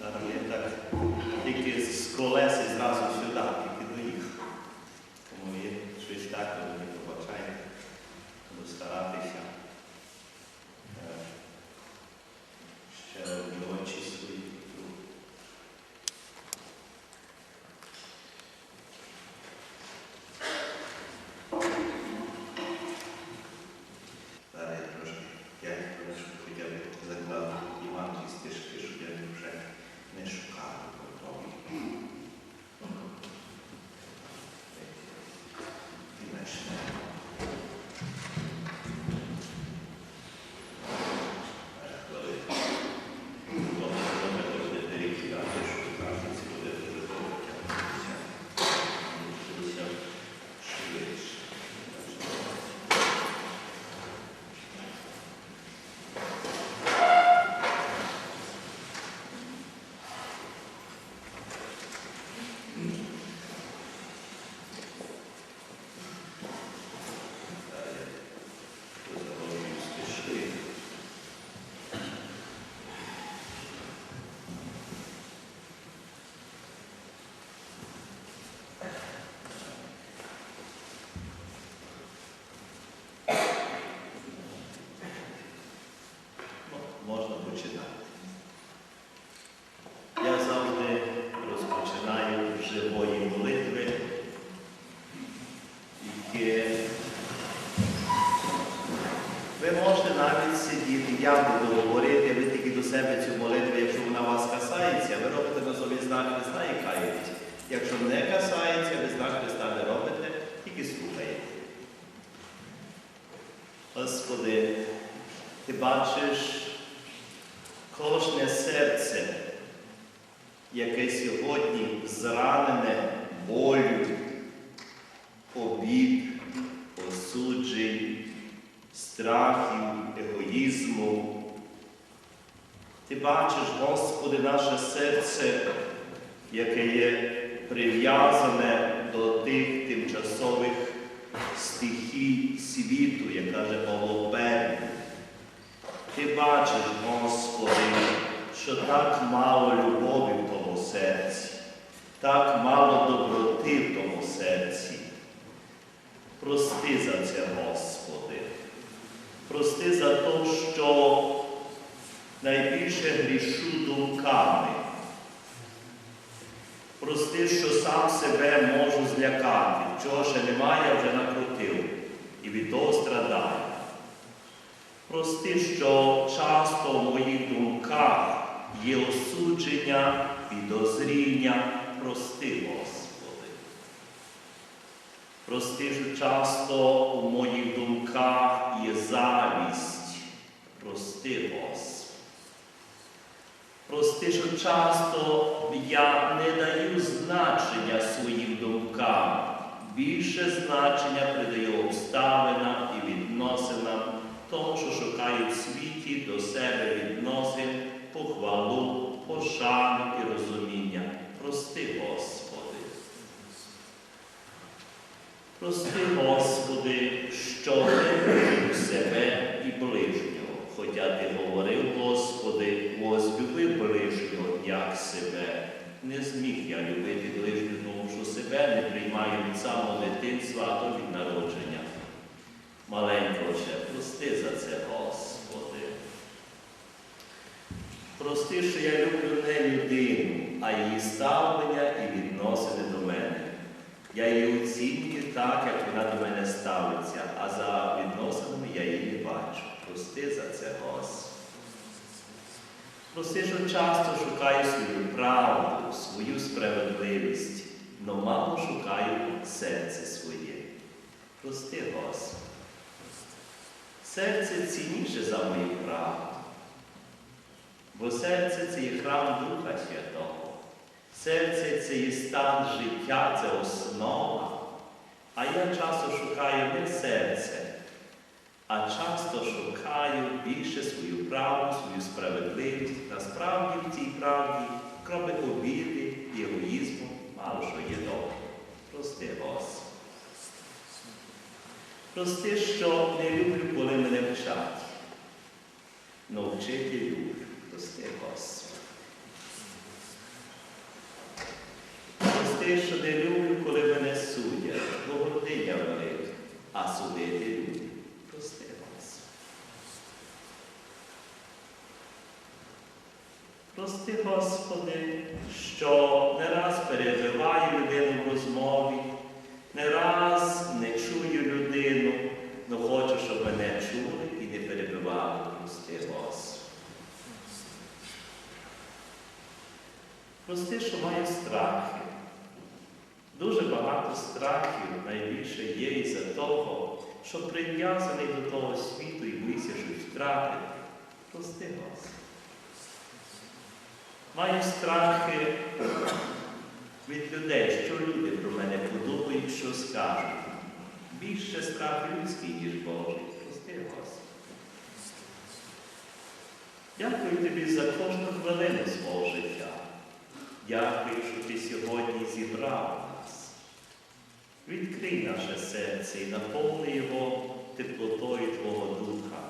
Зараз я так тільки з колеси зразу сюди, тільки доїхав. Тому є щось так, ви мені побачаєте. Буду старатися. е, Ще одні очі свої. тут. Зараз я трошки, я трошки хоча б закладу Іванки стежки, щоб я вже не шукав потім. І почнемо. Зараз хвилинку. Добре, добре, то буде перекидати, що кажуть, буде дуже добре тягнутися. Вчитися швидше. Заложую стежки. Ну, Можна починати. Я завжди розпочинаю з живої молитви, яке ви можете навіть сидіти, я буду говорити, ви тільки до себе цю молитву, якщо вона вас касається, ви робите на собі знак Христа і каєтесь. Якщо не касається, ви знак Христа не робите, тільки слухаєте. Господи, ти бачиш кожне серце, яке сьогодні зранене болю, обід, осуджень, страхів, егоїзму. Ти бачиш, Господи, наше серце, яке є прив'язане до тих тимчасових стихій світу, як каже Павло Певний. Ти бачиш, Господи, що так мало любові в тому серці, так мало доброти в тому серці. Прости за це, Господи. Прости за те, що найбільше грішу думками. Прости, що сам себе можу злякати. Чого ще немає, вже накрутив. І від того страдаю. Прости, що часто в моїх думках є осудження, підозріння. Прости, Господи. Прости, що часто у моїх думках є завість. Прости, Господи. Прости, що часто я не даю значення своїм думкам. Більше значення придаю обставинам і відносинам, тому, що шукають в світі до себе відносин, похвалу, пошану і розуміння. Прости, Господи. Прости, Господи, що любив себе і ближнього. Хоча ти говорив, Господи, возлюби ближнього, як себе. Не зміг я любити ближнього, себе не приймаю від самого дитинства, а то від народження. Маленького ще, прости за це, Господи. Прости, що я люблю не людину, а її ставлення і відносини до мене. Я її оцінюю так, як вона до мене ставиться, а за відносинами я її не бачу. Прости за це, Господи. Прости, що часто шукаю свою правду, свою справедливість, но мало шукаю серце своє. Прости, Господи. Серце цінніше за мою правду. Бо серце це є храм Духа Святого. Серце це є стан життя, це основа. А я часто шукаю не серце, а часто шукаю більше свою правду, свою справедливість. Насправді в цій правді, кроме обіди і егоїзму, мало що є добре. Прости, Господи. Прости, що не люблю, коли мене вчать. Но вчити люблю. Прости, Прости, Господи, що не раз перебиваю людину в розмові, не раз не чую людину, але хочу, щоб мене чули і не перебивали. Прости, Господи. Прости, що маю страхи. Дуже багато страхів найбільше є із-за того, що прив'язаний до того світу і боїся щось втратити. Прости, Господи. Маю страхи від людей, що люди про мене подумають, що скажуть. Більше страх людський, ніж Божий. Прости, Господи. Дякую тобі за кожну хвилину свого життя. Дякую, що ти сьогодні зібрав нас. Відкрий наше серце і наповни його теплотою Твого Духа.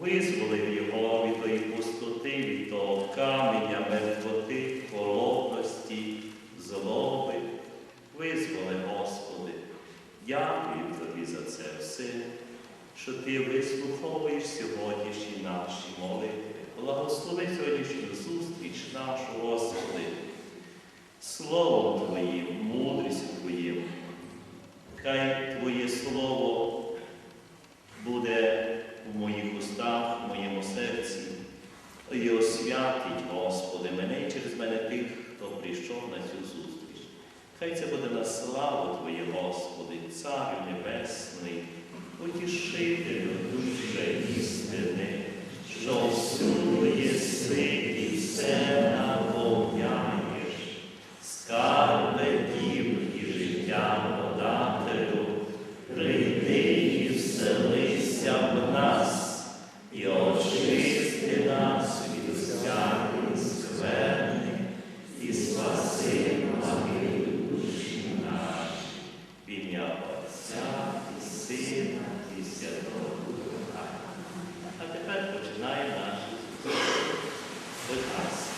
Визволив його від тої пустоти, від того каменя, виказ.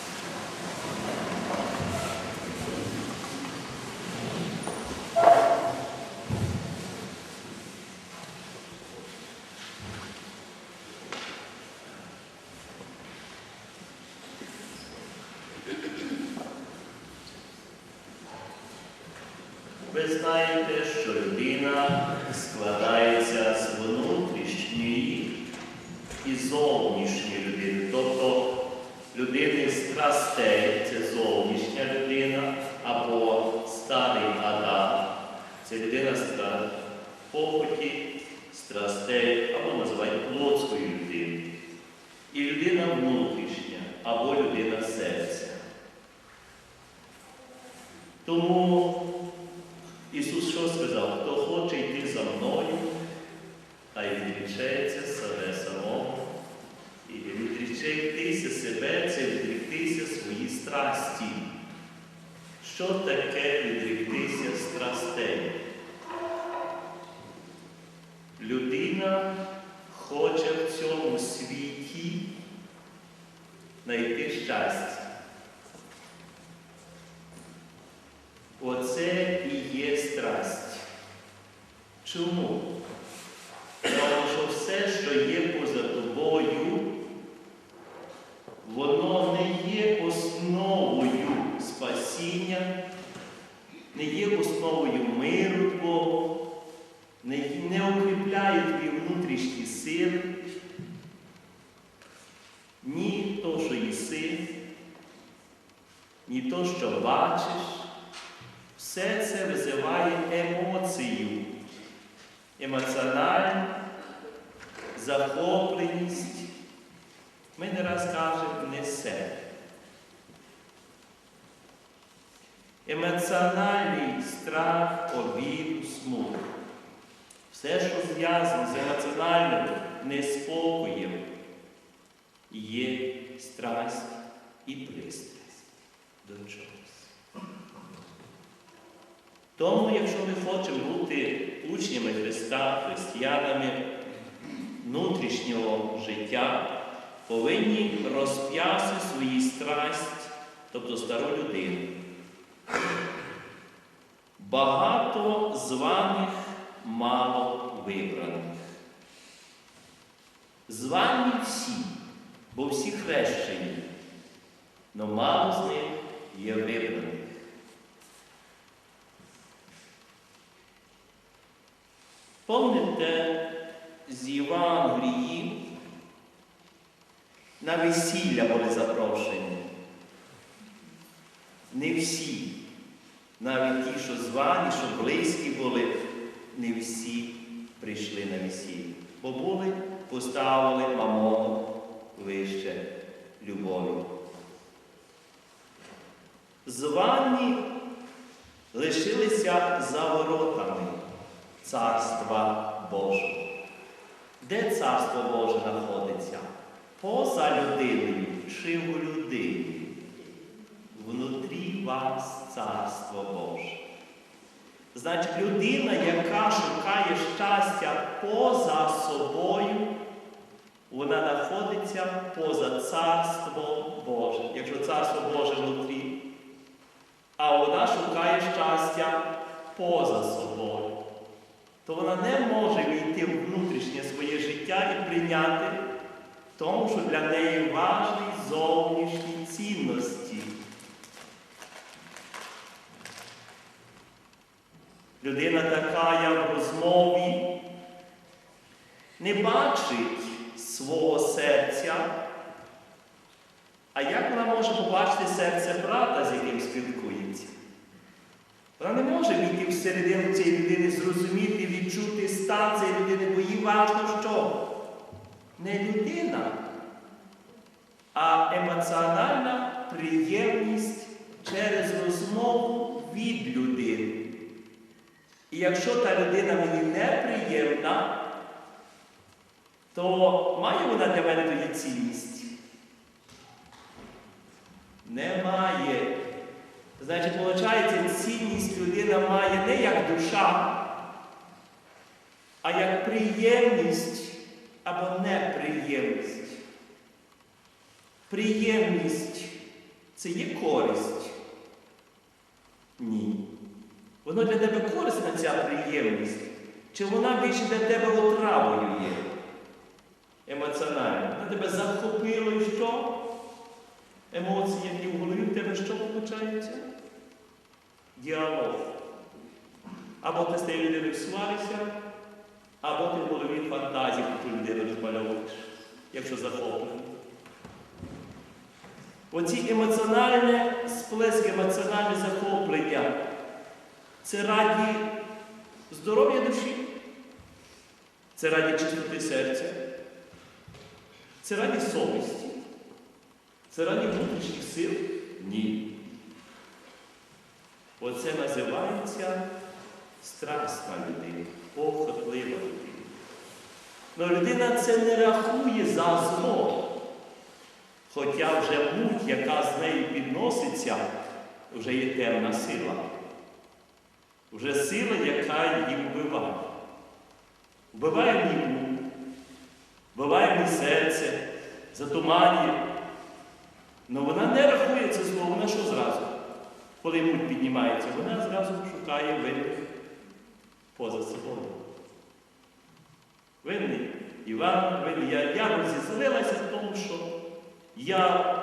Ви знаєте, що людина складається з внутрішньої і зовнішньої людини. Тобто людини страстей це зовнішня людина, або старий Адам. Це людина похоті, страстей, або називають плотською людиною. І людина внутрішня, або людина серця. Тому Ісус що сказав? Хто хоче йти за мною, хай відрічається себе самого. І відрічатися себе це відріктися свої страсті. Що таке відріктися страстей? Людина хоче в цьому світі знайти щастя. Оце і є страсть. Чому? Тому що все, що є поза тобою, воно не є основою спасіння, не є основою миру Твого, не, не укріпляє твої внутрішні сили, ні то, що їси, ні то, що бачиш. Все це визиває емоцію, емоціональну захопленість. Ми не раз кажемо несе. Емоціональний страх, обіду, смуток. Все, що зв'язано з емоціональним неспокоєм, є страсть і пристрасть до чогось. Тому, якщо ми хочемо бути учнями Христа, християнами внутрішнього життя, повинні розп'яти свої страсть, тобто стару людину. Багато званих, мало вибраних. Звані всі, бо всі хрещені. но мало з них є вибраних. Помните з Євангелії на весілля були запрошені. Не всі, навіть ті, що звані, що близькі були, не всі прийшли на весілля. Бо були, поставили мамону вище любові. Звані лишилися за воротами Царства Божого. Де Царство Боже знаходиться? Поза людиною чи в людині? Внутрі вас Царство Боже. Значить, людина, яка шукає щастя поза собою, вона знаходиться поза Царством Божим. Якщо Царство Боже внутрі, а вона шукає щастя поза собою, то вона не може війти в внутрішнє своє життя і прийняти тому, що для неї важні зовнішні цінності. Людина така, як в розмові, не бачить свого серця. А як вона може побачити серце брата, з яким спілкується? Вона не може війти всередину цієї людини, зрозуміти, стан людини, бо їй важно що? Не людина, а емоціональна приємність через розмову від людини. І якщо та людина мені неприємна, то має вона для мене тоді цінність? Немає. Значить, виходить, цінність людина має не як душа, а як приємність або неприємність. Приємність це є користь? Ні. Воно для тебе корисна ця приємність, чи вона більше для тебе отравою є? Емоціонально. Вона тебе захопило і що? Емоції, які в голові в тебе що виходить? Діалог. Або ти з тією людиною сваришся, або ти в голові фантазії про ту людину розмальовуєш, якщо захоплений. Оці емоціональні сплески, емоціональне захоплення це раді здоров'я душі, це раді чистоти серця, це раді совісті, це раді внутрішніх сил? Ні. Оце називається страсна людина, похотлива. Но людина це не рахує за зло. Хоча вже муть, яка з нею підноситься, вже є темна сила. Вже сила, яка її вбиває. Вбиває мій вбиває мій серце, затуманює. Але вона не рахує це зло, вона що зразу? Коли муть піднімається, вона зразу шукає винних поза собою. Винний Іван, винний я, я розізлилася в тому, що я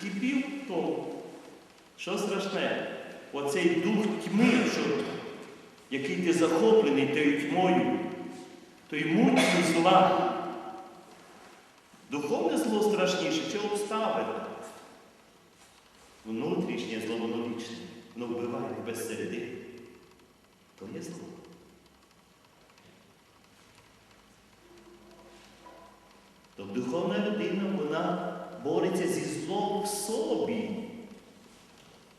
кипів в тому, що страшне. Оцей дух тьми, що, який ти захоплений тою тьмою, той муттю зла. Духовне зло страшніше, чи обставина. Внутрішнє зло, воно вічне, воно вбиває без середини. То є зло. Тобто духовна людина, вона бореться зі злом в собі,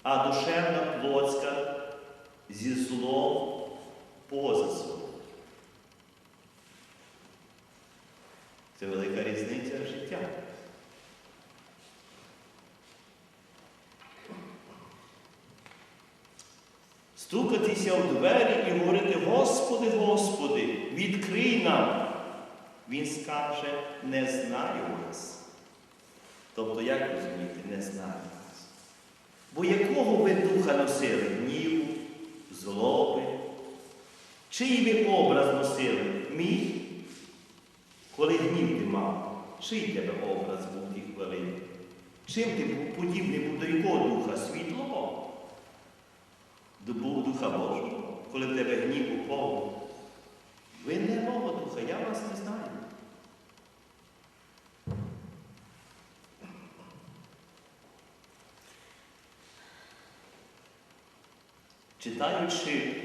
а душевна плотська зі злом поза собою. Це велика різниця життя. Стукатися в двері і говорити, Господи, Господи, відкрий нам. Він скаже, не знаю вас. Тобто, як розуміти, не знаю вас. Бо якого ви духа носили? Гніву, злоби? Чий ви образ носили? Мій? Коли гнів ти мав, чий тебе образ був ті хвилини? Чим ти подібний був до якого духа? Світлого? До Бога Духа Божого, коли в тебе гнів упав. Ви не мого духа, я вас не знаю. Читаючи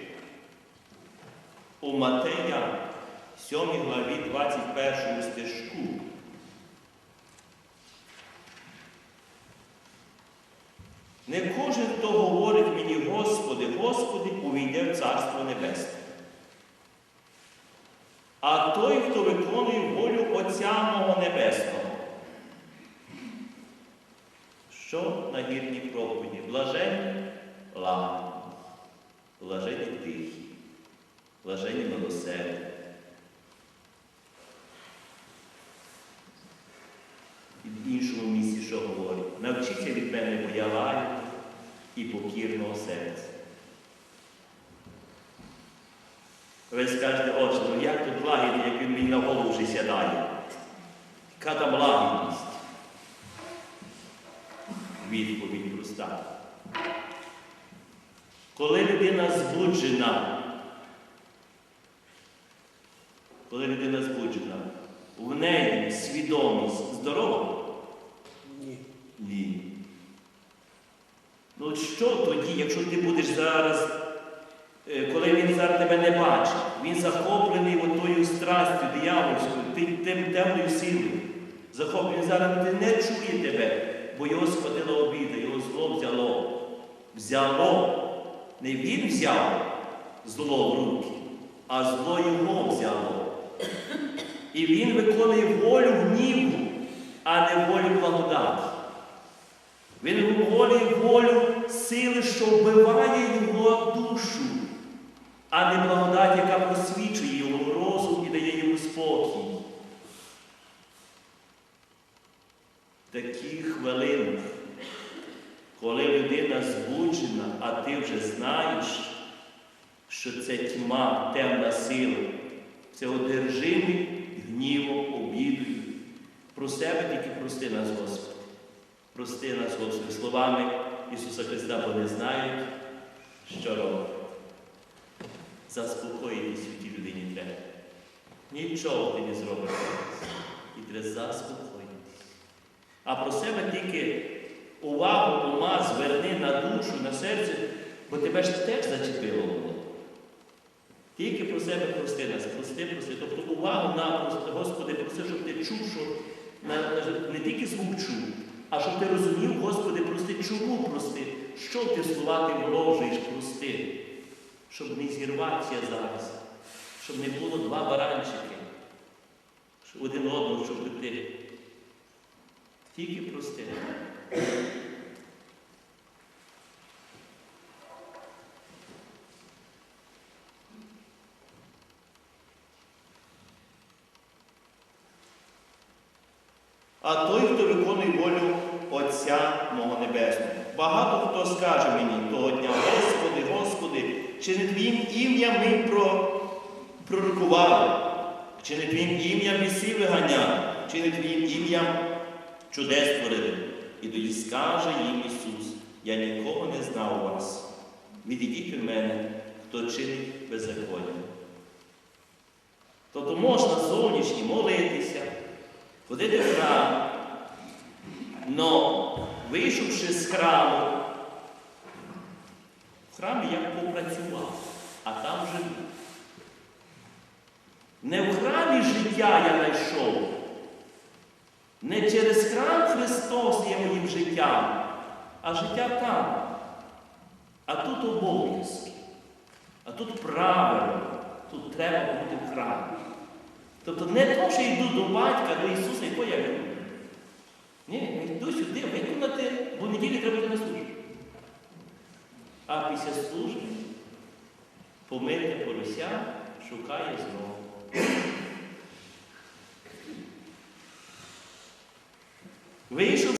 у Матея 7 главі 21 стежку, не кожен, хто говорить мені, Господи, Господи, увійде в Царство Небесне. А той, хто виконує волю Отця мого Небесного. Що на гірній проповіді? Блаженні лагідні, блаженні тихі, блаженні милосердні. В іншому місці, що говорить? Навчіться від мене, бо я лагідний і покірного серця. Ви скажете, отже, ну як тут лагідний, як він мені на голову вже сядає? Яка там лагідність? Відповідь проста. Коли людина збуджена, коли людина збуджена, в неї свідомість здорова? Ні. Ні. Ну що тоді, якщо ти будеш зараз, е, коли він зараз тебе не бачить, він захоплений отою страстю диявольською, тим темною силою. Захоплений зараз він не чує тебе, бо його схватила обіда, його зло взяло. Взяло. Не він взяв зло в руки, а зло його взяло. І він виконує волю гніву, а не волю благодаті. Він виконує волю сили, що вбиває його душу, а не благодать, яка просвічує його розум і дає йому спокій. Такі хвилини, коли людина збуджена, а ти вже знаєш, що це тьма, темна сила, це одержимий гнівом, обідою. Про себе тільки прости нас, Господи. Прости нас, Господи, словами Ісуса Христа, бо не знають, що робить. Заспокоїтись у тій людині треба. Нічого ти не зробиш. І треба заспокоїтись. А про себе тільки увагу ума зверни на душу, на серце, бо тебе ж теж зачепило було. Тільки про себе прости нас, прости, прости. Тобто увагу на Господи, проси, щоб ти чув, що не тільки звук чув, а щоб ти розумів, Господи, прости, чому прости? Що ти слова ти вложиш, прости? Щоб не зірватися зараз, щоб не було два баранчики, один одного, щоб ти. Тільки прости. А той, хто виконує волю Отця мого Небесного. Багато хто скаже мені того дня, Господи, Господи, чи не Твоїм ім'ям ми про... пророкували, чи не Твоїм ім'ям біси виганяли, чи не Твоїм ім'ям чудес творили. І тоді скаже їм Ісус, я нікого не знав вас. Відійдіть від мене, хто чинить беззаконня. Тобто можна зовнішні молитися, ходити в храм, но вийшовши з храму, в храмі я попрацював, а там живу. Не в храмі життя я знайшов. Не через храм Христос є моїм життям, а життя там. А тут обов'язки, а тут правило, тут треба бути в храмі. Тобто не то, що йду до батька, до Ісуса, і то я веду. Ні, йду сюди виконати, бо неділі треба йти на службу. А після служби помирне порося шукає знову. Вийшов